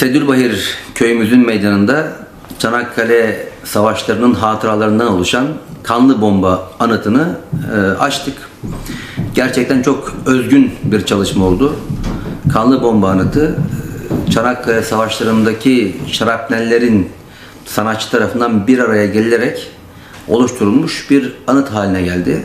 Sedülbahir köyümüzün meydanında Çanakkale savaşlarının hatıralarından oluşan kanlı bomba anıtını e, açtık. Gerçekten çok özgün bir çalışma oldu. Kanlı bomba anıtı e, Çanakkale savaşlarındaki şarapnellerin sanatçı tarafından bir araya gelinerek oluşturulmuş bir anıt haline geldi.